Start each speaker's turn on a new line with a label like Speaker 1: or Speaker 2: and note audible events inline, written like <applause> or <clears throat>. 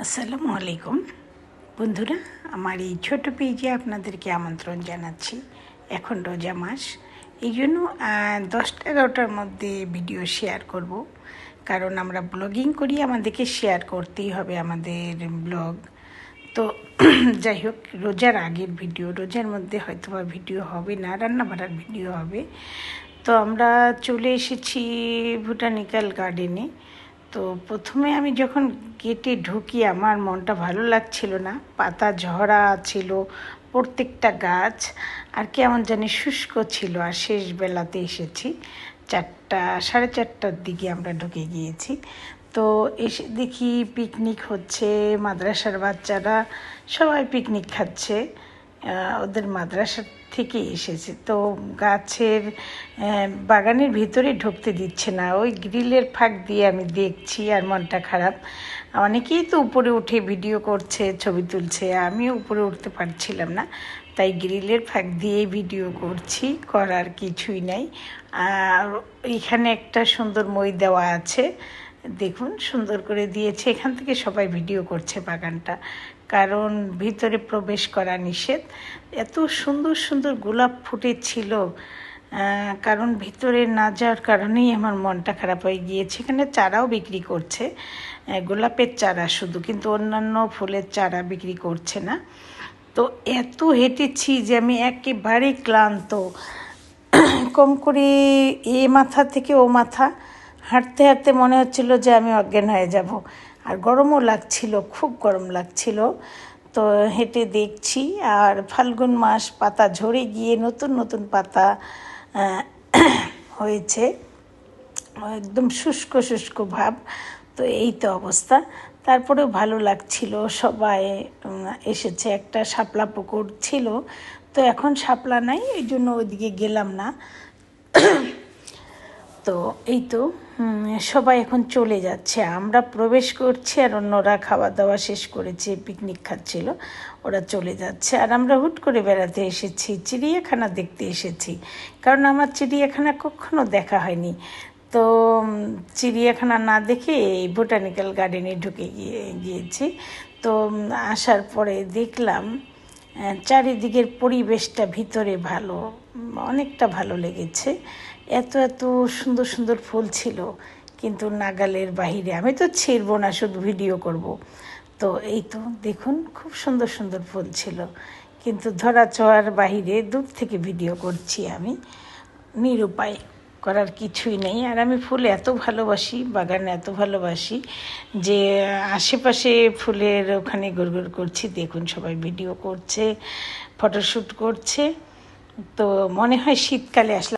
Speaker 1: আসসালামু আলাইকুম। বন্ধুরা, আমার এই ছোট পেজে আপনাদেরকে আমন্ত্রণ জানাচ্ছি। এখন রোজা মাস। এই জন্য দশটা এগারোটার মধ্যে ভিডিও শেয়ার করব। কারণ আমরা ব্লগিং করি, আমাদেরকে শেয়ার করতেই হবে আমাদের ব্লগ তো, <clears throat> যাই হোক, রোজার আগের ভিডিও রোজার মধ্যে হয়তো বা ভিডিও হবে না রান্না বাড়ার ভিডিও হবে। তো, আমরা চলে এসেছি ভুটানিক্যাল গার্ডেনে। তো, প্রথমে আমি যখন গেটে ঢুকি আমার মনটা ভালো লাগছিল না। পাতা ঝরা ছিল, প্রত্যেকটা গাছ আর কেমন জানি শুষ্ক ছিল। আর শেষ বেলাতে এসেছি, চারটা, সাড়ে চারটার দিকে আমরা ঢুকে গিয়েছি। তো এসে দেখি পিকনিক হচ্ছে, মাদ্রাসার বাচ্চারা সবাই পিকনিক খাচ্ছে ওদের মাদ্রাসা থেকে এসেছে। তো গাছের বাগানের ভিতরে ঢুকতে দিচ্ছে না। ওই গ্রিলের ফাঁক দিয়ে আমি দেখছি আর মনটা খারাপ। অনেকেই তো উপরে উঠে ভিডিও করছে, ছবি তুলছে, আমিও উপরে উঠতে পারছিলাম না। তাই গ্রিলের ফাঁক দিয়ে ভিডিও করছি, করার কিছুই নাই। আর এখানে একটা সুন্দর মই দেওয়া আছে, দেখুন সুন্দর করে দিয়েছে। এখান থেকে সবাই ভিডিও করছে বাগানটা, কারণ ভিতরে প্রবেশ করা নিষেধ। এত সুন্দর সুন্দর গোলাপ ফুটেছিল কারণ ভিতরে না যাওয়ার কারণেই আমার মনটা খারাপ হয়ে গিয়েছে। এখানে চারাও বিক্রি করছে গোলাপের চারা শুধু, কিন্তু অন্যান্য ফুলের চারা বিক্রি করছে না। তো এত হেঁটেছি যে আমি একেবারে ক্লান্ত। কম করে এ মাথা থেকে ও মাথা হাঁটতে হাঁটতে মনে হচ্ছিল যে আমি অজ্ঞান হয়ে যাব। আর গরমও লাগছিল, খুব গরম লাগছিল। তো হেঁটে দেখছি, আর ফাল্গুন মাস পাতা ঝরে গিয়ে নতুন নতুন পাতা <coughs> হয়েছে। একদম শুষ্ক শুষ্ক ভাব। তো এই তো অবস্থা। তারপরেও ভালো লাগছিল। সবাই এসেছে। একটা শাপলা পুকুর ছিল। তো এখন শাপলা নাই এই জন্য ওইদিকে গেলাম না। <coughs> তো এই তো সবাই এখন চলে যাচ্ছে। আমরা প্রবেশ করছি আর অন্যরা খাওয়া দাওয়া শেষ করেছে পিকনিক খাচ্ছিল, ওরা চলে যাচ্ছে। আর আমরা হুট করে বেড়াতে এসেছি, চিড়িয়াখানা দেখতে এসেছি। কারণ আমার চিড়িয়াখানা কখনো দেখা হয়নি। তো চিড়িয়াখানা না দেখে এই বোটানিক্যাল গার্ডেনে ঢুকে গিয়ে, গিয়েছি। তো আসার পরে দেখলাম চারিদিকের পরিবেশটা ভিতরে ভালো, অনেকটা ভালো লেগেছে। এত এত সুন্দর সুন্দর ফুল ছিল, কিন্তু নাগালের বাহিরে আমি তো ছিড়বো না, শুধু ভিডিও করব। তো এই তো দেখুন, খুব সুন্দর সুন্দর ফুল ছিল। কিন্তু ধরা ছোঁয়ার বাহিরে দূর থেকে ভিডিও করছি আমি, নিরুপায়। করার কিছুই নেই। আর আমি ফুল এত ভালোবাসি, বাগান এত ভালোবাসি যে আশেপাশে ফুলের ওখানে গড়গড় করছি, দেখুন সবাই ভিডিও করছে ফটোশ্যুট করছে। তো মনে হয় শীতকালে আসলে